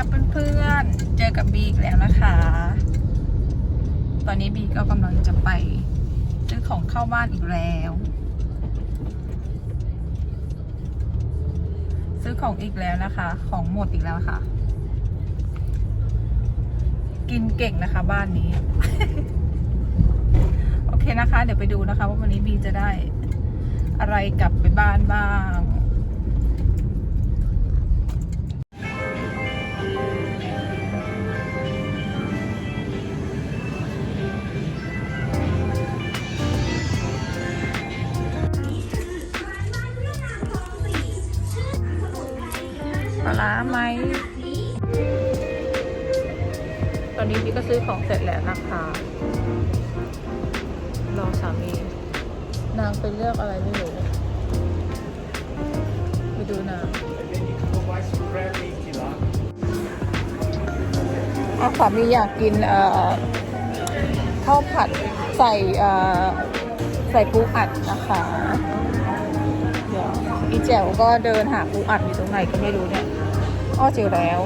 คะเพื่อนๆ เจอกับบีอีกแล้วนะคะ ตอนนี้บีก็กำลังจะไป ซื้อของเข้าบ้านอีกแล้ว ซื้อของอีกแล้วนะคะ ของหมดอีกแล้วค่ะ กินเก่งนะคะบ้านนี้ โอเคนะคะ เดี๋ยวไปดูนะคะ ว่าวันนี้บีจะได้อะไรกลับไปบ้านบ้าง นนี้พี่ก็ซื้อของเสร็จแล้วนะคะรอสามี นางไปเลือกอะไรไม่รู้ไปดูนางอาสามีอยากกินเอ่อข้าวผัดใส่เอ่อใส่ปูอัดนะคะเดี๋ยวอีแจ๋วก็เดินหาปูอัดอยู่ตรงไหนก็ไม่รู้เนี่ยอ้อเจอแล้ว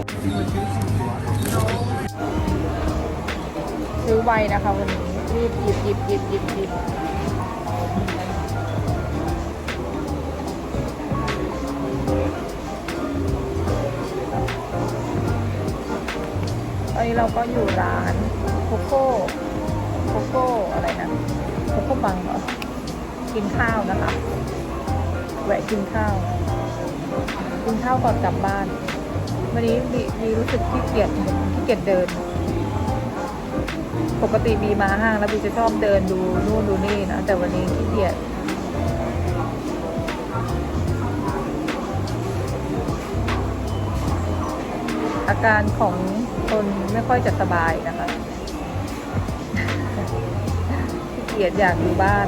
ซื้อไวนะคะวันนี้รีบหยิบหยิบหยิบหยิบหยิบตอนนี้เราก็อยู่ร้านโคโค่โคโค่อะไรนะโคโค่บังเหรอกินข้าวนะคะ แวะกินข้าว กินข้าวก่อนกลับบ้าน วันนี้บีบีรู้สึกขี้เกียจขี้เกียจเดิน ปกติบีมาห้างแล้วบีจะชอบเดินดูนู่นดูนี่นะ แต่วันนี้ขี้เกียจอาการของคนไม่ค่อยจะสบายนะคะขี้เกียจอยากอยู่บ้าน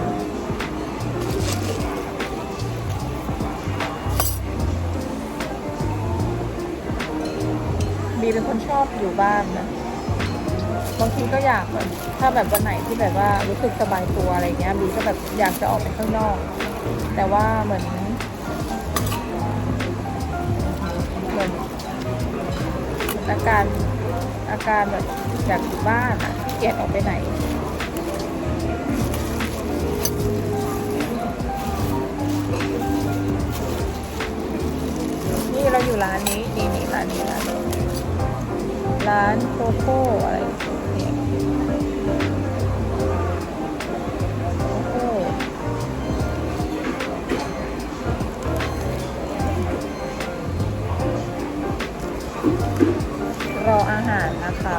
บีเป็นคนชอบอยู่บ้านนะ บางทีก็อยากแบบถ้าแบบวันไหนที่แบบว่ารู้สึกสบายตัวอะไรเงี้ยบีก็แบบอยากจะออกไปข้างนอก แต่ว่าเหมือนเหมือนอาการอาการแบบอยากอยู่บ้านอะขี้เกียจออกไปไหนนี่เราอยู่ร้านนี้นี่นี่ร้านนี้ร้านร้านโคโค่อะไรารนะคะ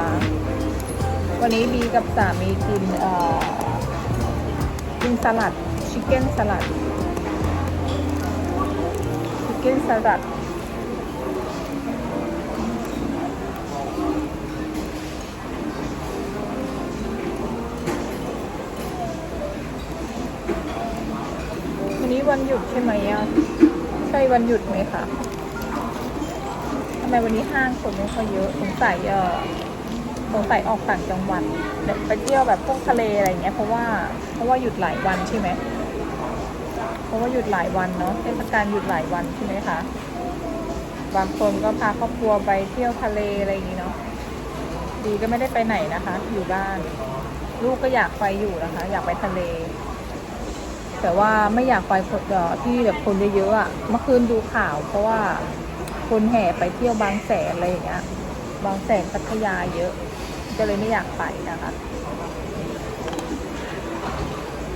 วันนี้บีกับสามีกินเอ่อกินสลัดชิคเก้นสลัดชิคเก้นสลัดวันนี้วันหยุดใช่ไหมอะ ใช่วันหยุดไหมคะำไมวันนี้ห้างคนไม่ค่อยเยอะสงสัยเออสงสัยออกต่างจังหวัดแบบไปเที่ยวแบบพวกทะเลอะไรเงี้ยเพราะว่าเพราะว่าหยุดหลายวันใช่ไหมเพราะว่าหยุดหลายวันเนาะเทศกาลหยุดหลายวันใช่ไหมคะบางคนก็พาครอบครัวไปเที่ยวทะเลอะไรอย่างงี้เนาะดีก็ไม่ได้ไปไหนนะคะ อยู่บ้าน ลูกก็อยากไปอยู่นะคะ อยากไปทะเล แต่ว่าไม่อยากไปคนเอ่อที่แบบคนเยอะๆอะเมื่อคืนดูข่าว เพราะว่า คนแห่ไปเที่ยวบางแสนอะไรอย่างเงี้ย บางแสนพัทยาเยอะ ก็เลยไม่อยากไปนะคะ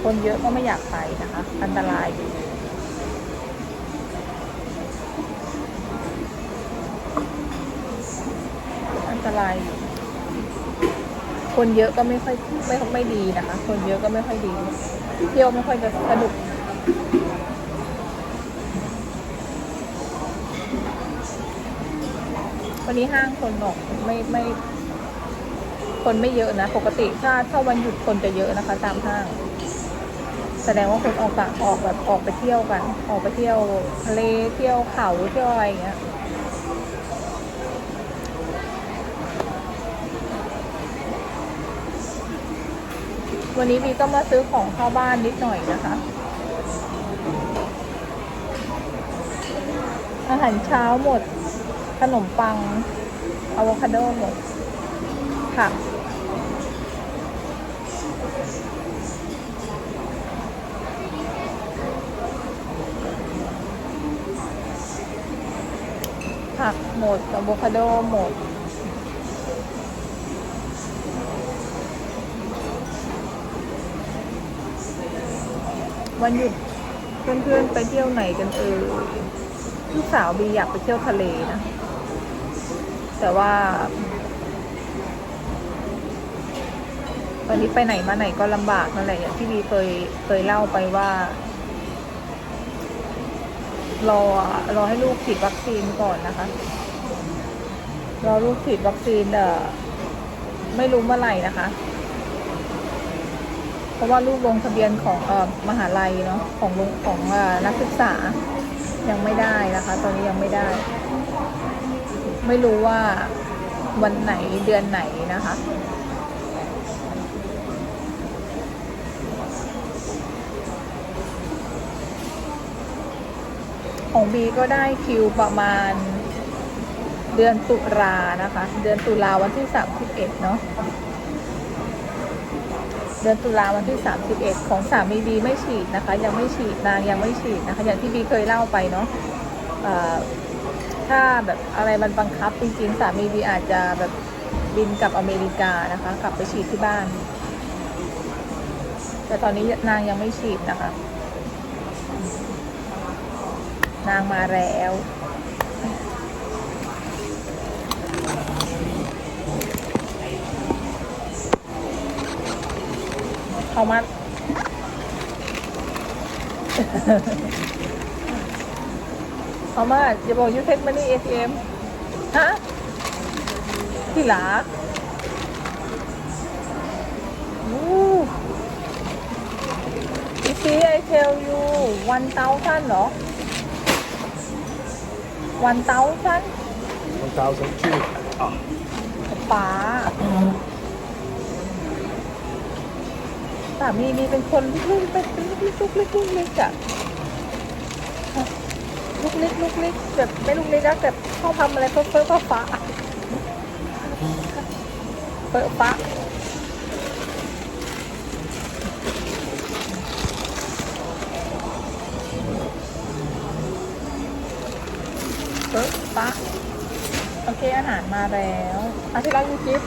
คนเยอะก็ไม่อยากไปนะคะ อันตรายอยู่อันตรายอยู่คนเยอะก็ไม่ค่อยไม่ไม่ดีนะคะ คนเยอะก็ไม่ค่อยดี เที่ยวไม่ค่อยจะสนุก วันนี้ห้างคนออกไม่ไม่คนไม่เยอะนะ ปกติถ้าถ้าวันหยุดคนจะเยอะนะคะ ตามห้าง แสดงว่าคนออกต่างออกแบบออกไปเที่ยวกัน ออกไปเที่ยวทะเลเที่ยวเขาเที่ยวอะไรอย่างเงี้ยวันนี้บีก็มาซื้อของเข้าบ้านนิดหน่อยนะคะ อาหารเช้าหมด ขนมปังออะโวคาโดหมดผักผักหมดอะโวคาโดหมดวันหยุดเพื่อนๆไปเที่ยวไหนกันเออลูกสาวบีอยากไปเที่ยวทะเลนะ แต่ว่า วันนี้ไปไหนมาไหนก็ลำบากนั่นแหละอย่างที่บีเคยเคยเล่าไปว่า รอรอให้ลูกฉีดวัคซีนก่อนนะคะ รอลูกฉีดวัคซีนเอ่อไม่รู้เมื่อไหร่นะคะ เพราะว่าลูกลงทะเบียนของเอ่อมหาลัยเนาะของของเอ่อนักศึกษายังไม่ได้นะคะ ตอนนี้ยังไม่ได้ ไม่รู้ว่าวันไหนเดือนไหนนะคะ ของบีก็ได้คิวประมาณเดือนตุลานะคะ เดือนตุลาวันที่ 31 เนาะเดือนตุลาวันที่ 31 ของสามีบีไม่ฉีดนะคะ ยังไม่ฉีดนางยังไม่ฉีดนะคะ อย่างที่บีเคยเล่าไปเนาะ ถ้าแบบอะไรมันบังคับจริงๆสามีบีอาจจะแบบบินกลับอเมริกานะคะ กลับไปฉีดที่บ้าน แต่ตอนนี้นางยังไม่ฉีดนะคะ นางมาแล้วเขามา เขามาอย่าบอกยูเทคมันนี่เอทีเอ็มฮะที่หลาอู้ You see I tell you one thousand เหรอ one thousand 1002. Ah, ป๋าสามีมีเป็นคนลูกเป็นลูกเล็กลูกเล็กลูกเล็กอะ ลูกเล็กลูกเล็กแบบไม่ลูกเล็กนะแต่ชอบทำอะไรเพ้อเพ้อฟ้าฟ้าเพ้อฟ้าเพ้อฟ้าโอเคอาหารมาแล้วอาที่รักยูกิฟ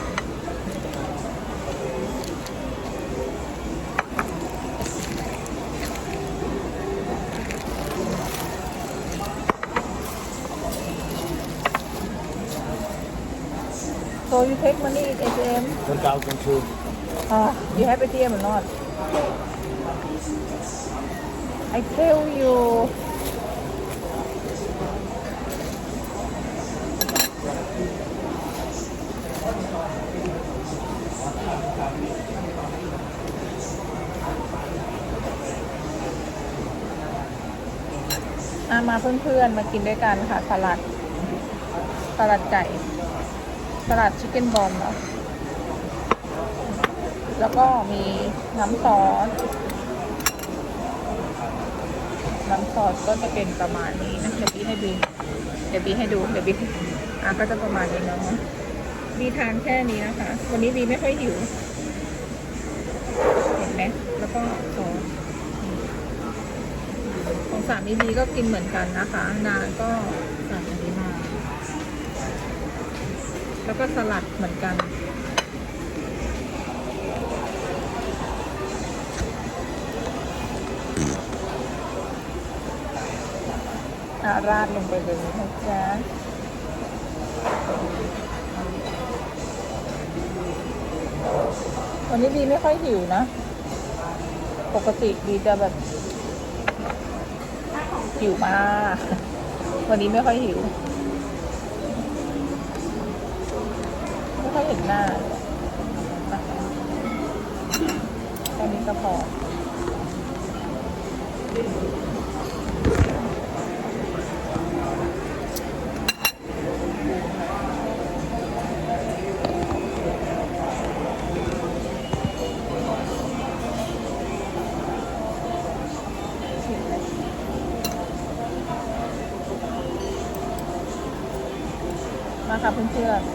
you take money in ATM? 1002. Uh, you have ATM or not? I tell you. Ah, มาเพื่อนๆ มากินด้วยกันค่ะสลัดสลัดไก่ สลัดชิคเก้นบอลเนาะแล้วก็มีน้ำซอส น้ำซอสก็จะเป็นประมาณนี้นะ เดี๋ยวบีให้ดู เดี๋ยวบีให้ดู เดี๋ยวบีอะก็จะประมาณนี้เนาะบีทานแค่นี้นะคะ วันนี้บีไม่ค่อยหิว เห็นไหม แล้วก็ซอสของสามีบีก็กินเหมือนกันนะคะ นางก็สั่งอันนี้มา แล้วก็สลัดเหมือนกัน ราดลงไปเลยนะจ๊ะวันนี้ดีไม่ค่อยหิวนะ ปกติดีจะแบบหิวมาก วันนี้ไม่ค่อยหิว หน้าเลยนะคะแค่นี้ก็พอมาค่ะเพื่อนๆ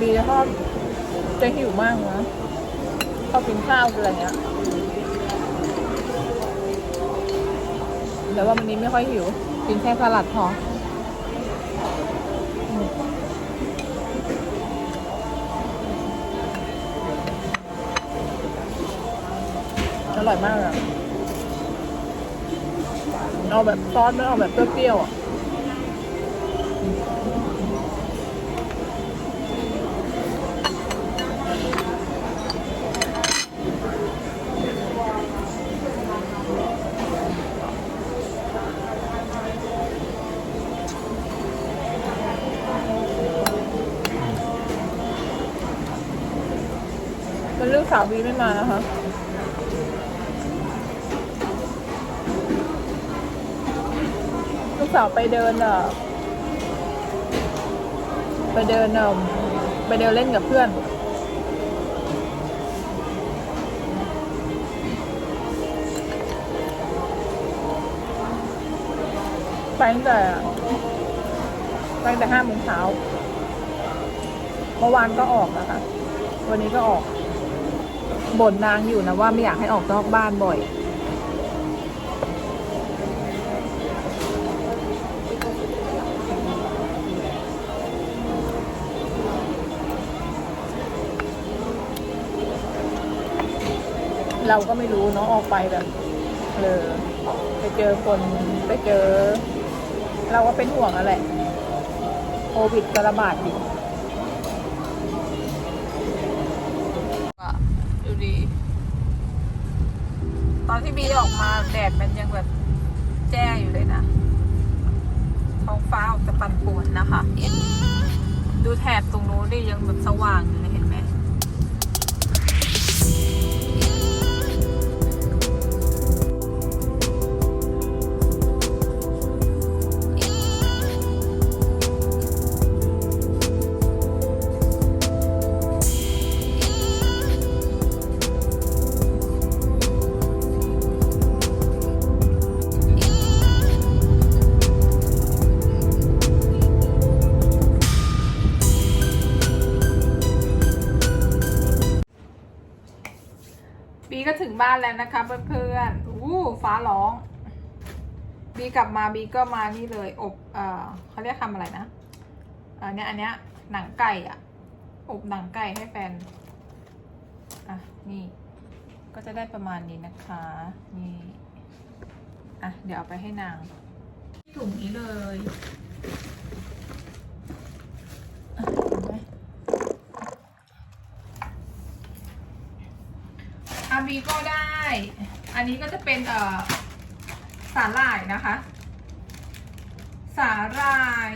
บีจะชอบจะหิวมากนะชอบกินข้าวอะไรเงี้ยแต่ว่าวันนี้ไม่ค่อยหิว กินแค่สลัดพออืมอร่อยมากอะเอาแบบซอสไม่เอาแบบเปรี้ยวๆอะ สาววีไม่มานะคะ ลูกสาวไปเดินอะไปเดินอะไปเดินเล่นกับเพื่อนไปตั้งแต่ไปตั้งแต่ห้าโมงเช้าเมื่อวานก็ออกนะคะ วันนี้ก็ออก บ่นนางอยู่นะว่าไม่อยากให้ออกนอกบ้านบ่อย เราก็ไม่รู้เนาะออกไปแบบเออไปเจอคนไปเจอ เราก็เป็นห่วงอะแหละโควิดกระบาดอยู่ พี่บีออกมาแดดมันยังแบบแจ้อยู่เลยนะท้องฟ้าออกจะปั่นป่วนนะคะ ดูแถบตรงนู้นดิยังแบบสว่างอยู่เลย นแล้วนะคะเพื่อนๆอู้ฟ้าร้อง บีกลับมาบีก็มานี่เลยอบเออเขาเรียกทำอะไรนะเออเนี้ยอันเนี้ยหนังไก่อะอบหนังไก่ให้แฟน อะ นี่ ก็จะได้ประมาณนี้นะคะ นี่ อะ เดี๋ยวเอาไปให้นางถุงนี้เลยอะเห็นไหม อาบีก็ได้ อันนี้ก็จะเป็นเอ่อสาหร่ายนะคะ สาหร่าย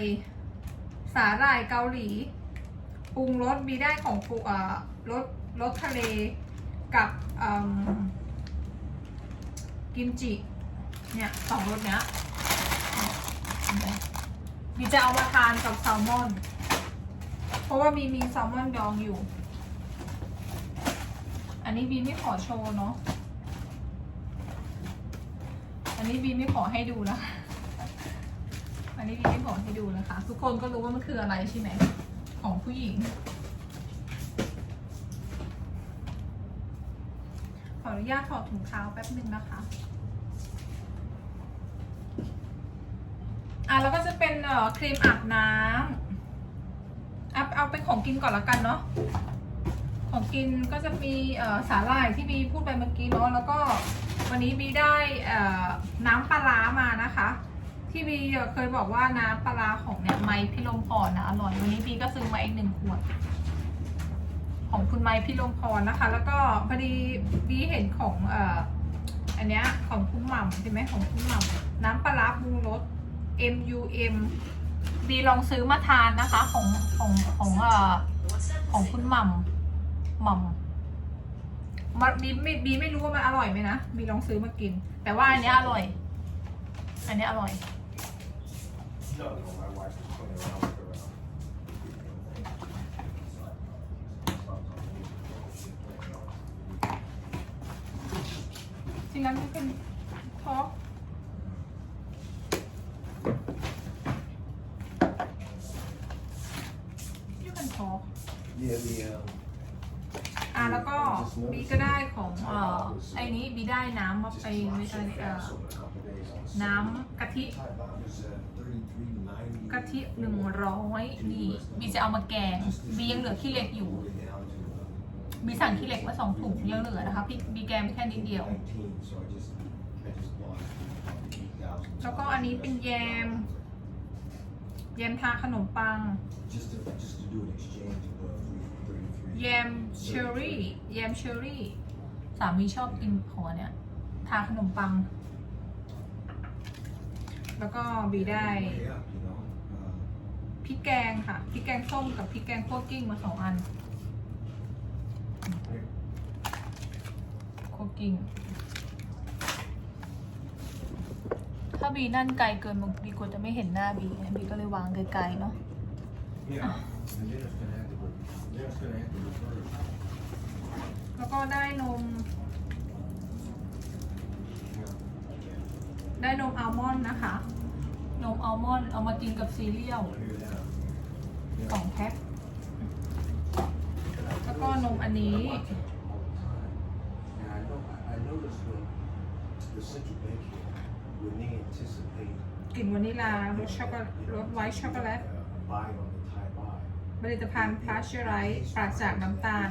สาหร่ายเกาหลีปรุงรสมีได้ของปูเอ่อรสรสทะเลกับกิมจิเนี่ยสองรสเนี้ยมบีจะเอามาทานกับแซลมอน เพราะว่ามีมีแซลมอนดองอยู่ อันนี้บีไม่ขอโชว์เนาะ อันนี้บีไม่ขอให้ดูนะคะอันนี้บีไม่ขอให้ดูนะคะ ทุกคนก็รู้ว่ามันคืออะไรใช่ไหมของผู้หญิง ขออนุญาตถอดถุงเท้าแป๊บนึงนะคะอะแล้วก็จะเป็นเอ่อครีมอาบน้ำเอาเอาเป็นของกินก่อนละกันเนาะของกินก็จะมีเอ่อสาหร่ายที่บีพูดไปเมื่อกี้เนาะแล้วก็ วันนี้บีได้น้ำปลามานะคะ ที่บีเคยบอกว่าน้ำปลาของเนี่ยไมค์พี่ลมพรนะอร่อยวันนี้บีก็ซื้อมาอีกหนึ่งขวด ของคุณไมค์พี่ลมพรนะคะ แล้วก็พอดีบีเห็นของเอ่ออันเนี้ยของคุณหม่ำใช่ไหมของคุณหม่ำน้ำปลาร้าปรุงรส M U M บีลองซื้อมาทานนะคะ ของของของเอ่อของคุณหม่ำหม่ำ มาบีไม่บีไม่รู้ว่ามันอร่อยไหมนะบีลองซื้อมากิน แต่ว่าอันเนี้ยอร่อย อันเนี้ยอร่อย No, no, my wife is playing around with her. uh, จริงๆแล้วมันเป็นทอกเป็นทอล์ก Yeah, the, um, อะแล้วก็บีก็ได้ของเอ่อ ไอ้นี้บีได้น้ำมาไปอ่อ so a couple days on the น้ำกะทิกะทิหนึ่งร้อยนี่บีจะเอามาแกงบียังเหลือขี้เหล็กอยู่บีสั่งขี้เหล็กมาสองถุงยังเหลือนะคะพี่บีแกงไปแค่นิดเดียว แล้วก็อันนี้เป็นแยมแยมทาขนมปัง แยมเชอร์รี่ แยมเชอร์รี่ สามีชอบกินหัวเนี่ย ทาขนมปัง แล้วก็บีได้ Way up, you know, uh, พริกแกงค่ะพริกแกงส้มกับพริกแกงคั่วกลิ้งมาสองอันคั่วกลิ้งถ้าบีนั่นไกลเกินบีกลัวจะไม่เห็นหน้าบีบีก็เลยวางไกลๆเนาะ Yeah, and then it's gonna have to, re- then it's gonna have to reverse. แล้วก็ได้นม ได้นมอัลมอนด์นะคะ นมอัลมอนด์เอามากินกับซีเรียลสองแพ็ค แล้วก็นมอันนี้ กลิ่นวานิลารสช็อกโกแลตรสไวท์ช็อกโกแลตผลิตภัณฑ์พาสเชอร์ไรส์ปราศจากน้ำตาล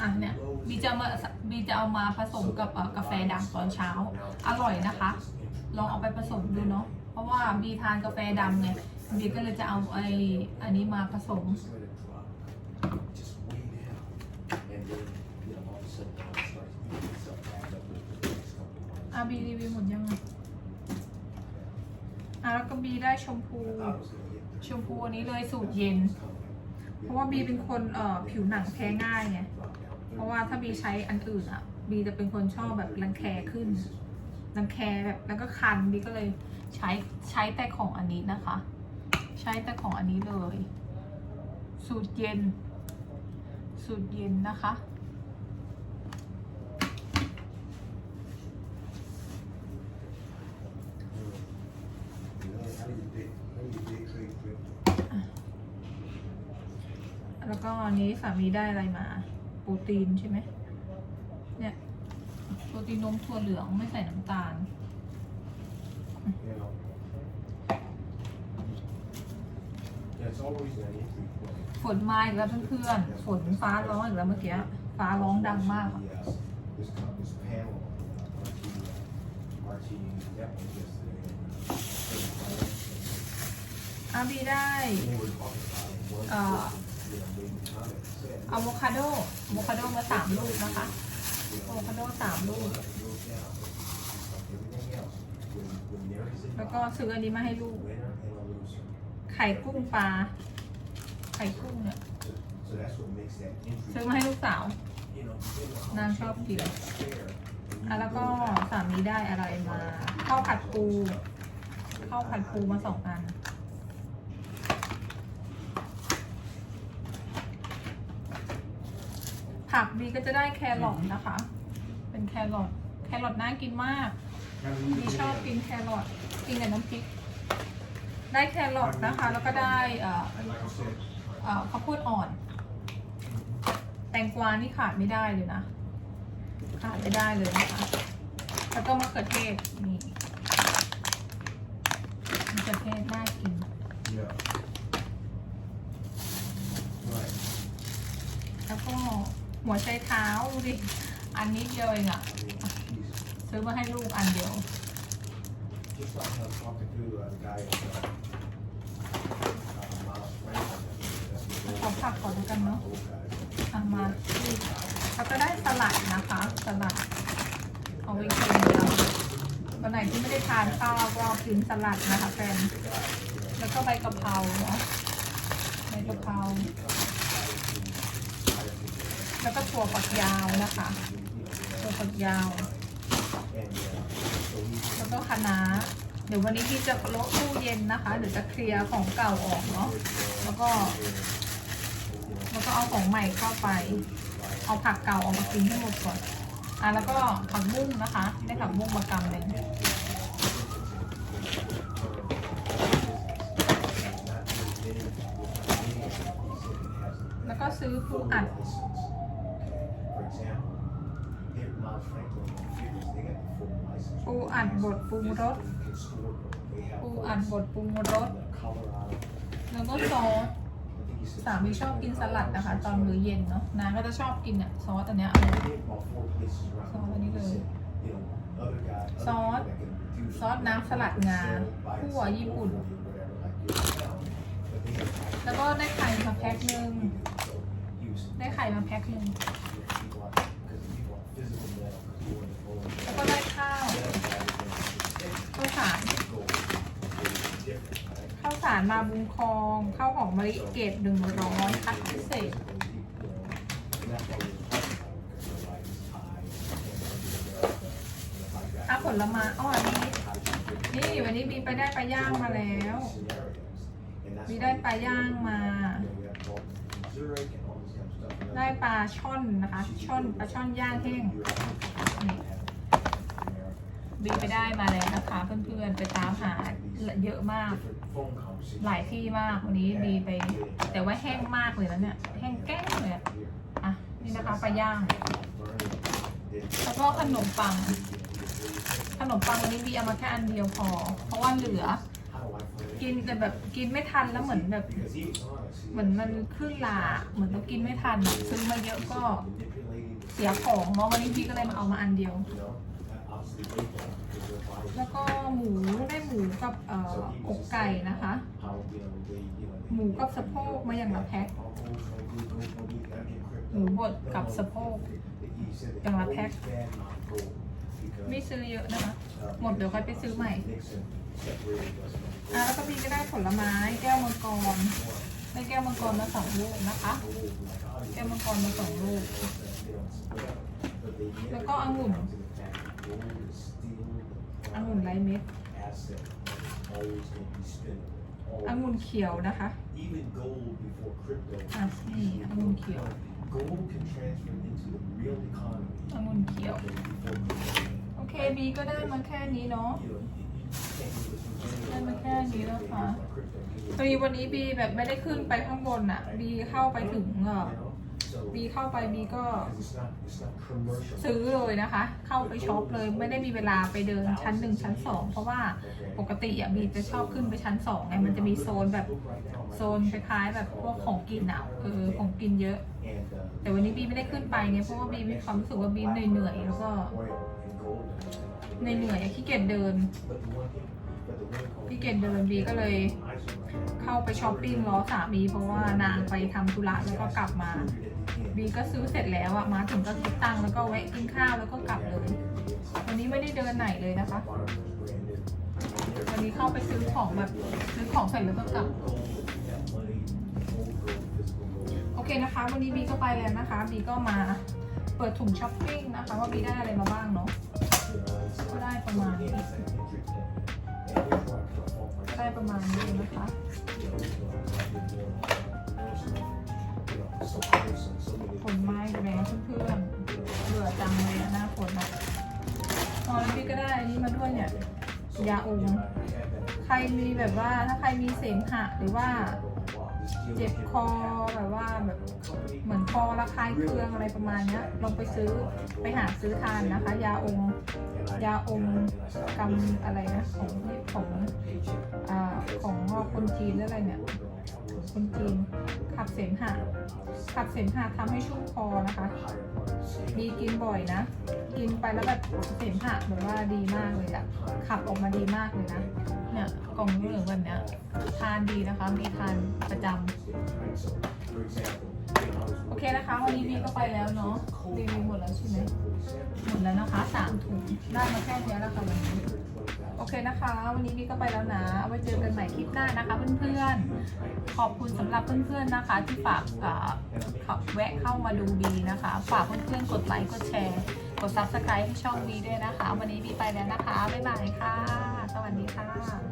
อะเนี่ยบีจะมาบีจะเอามาผสมกับกาแฟดำตอนเช้า อร่อยนะคะ ลองเอาไปผสมดูเนาะ เพราะว่าบีทานกาแฟดำไงบีก็เลยจะเอาไออันนี้มาผสมอะบีรีวิวหมดยังไงอะแล้วก็บีได้ชมพู ชมพูอันนี้เลยสูตรเย็น เพราะว่าบีเป็นคนเอ่อผิวหนังแพ้ง่ายไง เพราะว่าถ้าบีใช้อันอื่นอะ บีจะเป็นคนชอบแบบรังแคขึ้น รังแคแบบแล้วก็คันบีก็เลยใช้ใช้แต่ของอันนี้นะคะ ใช้แต่ของอันนี้เลย สูตรเย็น สูตรเย็นนะคะ How do you big, how do you big trade crypto? แล้วก็อันนี้สามีได้อะไรมา โปรตีนใช่ไหมเนี่ย โปรตีนนมถั่วเหลืองไม่ใส่น้ำตาล You know? There's always an entry point. ฝนมาอีกแล้วเพื่อนๆ ฝนฟ้าร้องอีกแล้วเมื่อกี้ ฟ้าร้องดังมากอะ Yes, this com this panel, uh, RT, uh, RT network yesterday. and, uh, อาบีได้ They were talking about it, one, Uh, you know, maybe comment said. อะโวคาโดอะโวคาโดมาสามลูกนะคะ you อะ know, โอคาโดสามลูก แล้วก็ซื้ออันนี้มาให้ลูก ไข่กุ้งปลา ไข่กุ้งเนี่ยซื้อมาให้ลูกสาว นางชอบกินอะแล้วก็สามีได้อะไรมาข้าวผัดปูข้าวผัดปูมาสองอัน ผักบีก็จะได้แครอทนะคะ เป็นแครอทแครอทน่ากินมากบีชอบกินแครอทกินกับน้ำพริก ได้แครอทนะคะ แล้วก็ได้เอ่อเอ่อข้าวโพดอ่อน แตงกวานี่ขาดไม่ได้เลยนะ ขาดไม่ได้เลยนะคะแล้วก็มะเขือเทศนี่มะเขือเทศน่ากิน yeah. Right. แล้วก็ หัวไชเท้าดูดิ อันนี้เดียวเองอะซื้อมาให้ลูกอันเดียว just like I was talking to a guy uh, uh, mouse, right? Uh, ขอผักก่อนแล้วกันเนาะ old guy. อะมาที่แล้วก็ได้สลัดนะคะสลัดเอาไว้กินเดียววันไหนที่ไม่ได้ทานข้าวก็กินสลัดนะคะแฟนแล้วก็ใบกะเพราเนาะใบกะเพรา แล้วก็ถั่วฝักยาวนะคะถั่วฝักยาว แล้วก็คะน้าเดี๋ยววันนี้พี่จะโละตู้เย็นนะคะ เดี๋ยวจะเคลียร์ของเก่าออกเนาะ แล้วก็ แล้วก็เอาของใหม่เข้าไป เอาผักเก่าออกมากินให้หมดก่อน อะแล้วก็ผักบุ้งนะคะได้ผักบุ้งมากำหนึ่งแล้วก็ซื้อปูอัด ปูอัดบดปรุงรส ปูอัดบดปรุงรส แล้วก็ซอส สามีชอบกินสลัดนะคะ ตอนมื้อเย็นเนาะนางก็จะชอบกินเนี่ยซอสอันเนี้ยซอสอันนี้เลย ซอส ซอสน้ำสลัดงาคั่วญี่ปุ่น แล้วก็ได้ไข่มาแพ็คหนึ่ง ได้ไข่มาแพ็คหนึ่งแล้วก็ได้ข้าวข้าร ข้าวสารมาบุงคองข้าวหอมมะลิเกตหนึ่งร้อยคัดพิเศษข้าวผลไม้อ้ออันนี้นี่วันนี้บีไปได้ปลาย่างมาแล้วบีได้ปลาย่างมา ได้ปลาช่อนนะคะ ช่อนปลาช่อนย่างแห้ง บีไปได้มาแล้วนะคะเพื่อนๆไปตามหาเยอะมาก หลายที่มากวันนี้บีไป แต่ว่าแห้งมากเลยนะเนี่ยแห้งแก้งเลยอะอะนี่นะคะปลาย่างแล้วก็ขนมปัง ขนมปังวันนี้บีเอามาแค่อันเดียวพอ เพราะว่าเหลือ กินแต่แบบกินไม่ทันแล้วเหมือนแบบ เหมือนมันขึ้นลาเหมือนเรากินไม่ทันซื้อมาเยอะก็เสียของเนาะวันนี้พี่ก็เลยมาเอามาอันเดียว แล้วก็หมูได้หมูกับเอ่ออกไก่นะคะ หมูกับสะโพกมาอย่างละแพ็คหมูบดกับสะโพกอย่างละแพ็คไม่ซื้อเยอะนะคะ หมดเดี๋ยวค่อยไปซื้อใหม่อะแล้วก็พี่ก็ได้ผลไม้แก้วมังกรได้แก้วมังกรมาสองลูกนะคะ แก้วมังกรมาสองลูก แล้วก็องุ่น องุ่นไรเม็ดองุ่นเขียวนะคะ Even gold before crypto. อะนี่องุ่นเขียว Gold can transfer into the real economy. องุ่นเขียว โอเคบีก็ได้มาแค่นี้เนาะได้มาแค่นี้แล้วค่ะพอดีวันนี้บีแบบไม่ได้ขึ้นไปข้างบนอะบีเข้าไปถึงเออ So, บีเข้าไปบีก็ซื้อเลยนะคะ เข้าไปช็อปเลยไม่ได้มีเวลาไปเดินชั้นหนึ่งชั้นสองเพราะว่าปกติอะบีจะชอบขึ้นไปชั้นสองไงมันจะมีโซนแบบโซนคล้ายๆแบบพวกของกินอะเออของกินเยอะ แต่วันนี้บีไม่ได้ขึ้นไปไงเพราะว่าบีมีความรู้สึกว่าบีเหนื่อยๆแล้วก็เหนื่อยๆขี้เกียจเดิน ขี้เกียจเดินบีก็เลยเข้าไปช้อปปิ้งล้อสามีเพราะว่านางไปทำธุระแล้วก็กลับมา บีก็ซื้อเสร็จแล้วอะมาถึงก็คิดตังค์แล้วก็แวะกินข้าวแล้วก็กลับเลย วันนี้ไม่ได้เดินไหนเลยนะคะ วันนี้เข้าไปซื้อของแบบซื้อของเสร็จแล้วก็กลับโอเคนะคะ วันนี้บีก็ไปแล้วนะคะบีก็มาเปิดถุงช้อปปิ้งนะคะ ว่าบีได้อะไรมาบ้างเนาะก็ได้ประมาณนี้ ได้ประมาณนี้นะคะผลไม้แหวนเพื่อนๆเบื่อจังเลยอะหน้าฝนอะตอนพี่ก็ได้อันนี้มาด้วยเนี่ยยาอมใครมีแบบว่าถ้าใครมีเสมหะหรือว่า เจ็บคอแบบว่าแบบเหมือนคอระคายเคืองอะไรประมาณเนี้ยลองไปซื้อไปหาซื้อทานนะคะ ยาองยาองกำอะไรนะของของอ่าของคนจีนหรืออะไรเนี่ยคนจีนขับเสมหะขับเสมหะทำให้ชุ่มคอนะคะ ดีกินบ่อยนะ กินไปแล้วแบบเสมหะแบบว่าดีมากเลยอะขับออกมาดีมากเลยนะ เนี่ยกล่องเหลืองแบบเนี้ยทานดีนะคะ มีทานประจำ โอเคนะคะ วันนี้บีก็ไปแล้วเนาะรีวิวหมดแล้วใช่ไหมหมดแล้วนะคะสามถุงได้มาแค่นี้แหละค่ะวันนี้โอเคนะคะ วันนี้บีก็ไปแล้วนะเอาไว้เจอกันใหม่คลิปหน้านะคะเพื่อนๆขอบคุณสำหรับเพื่อนๆนะคะ ที่ฝากขับแวะเข้ามาดูบีนะคะ ฝากเพื่อนๆกดไลค์กดแชร์กด subscribe ให้ช่องบีด้วยนะคะ วันนี้บีไปแล้วนะคะบ๊ายบายค่ะ สวัสดีค่ะ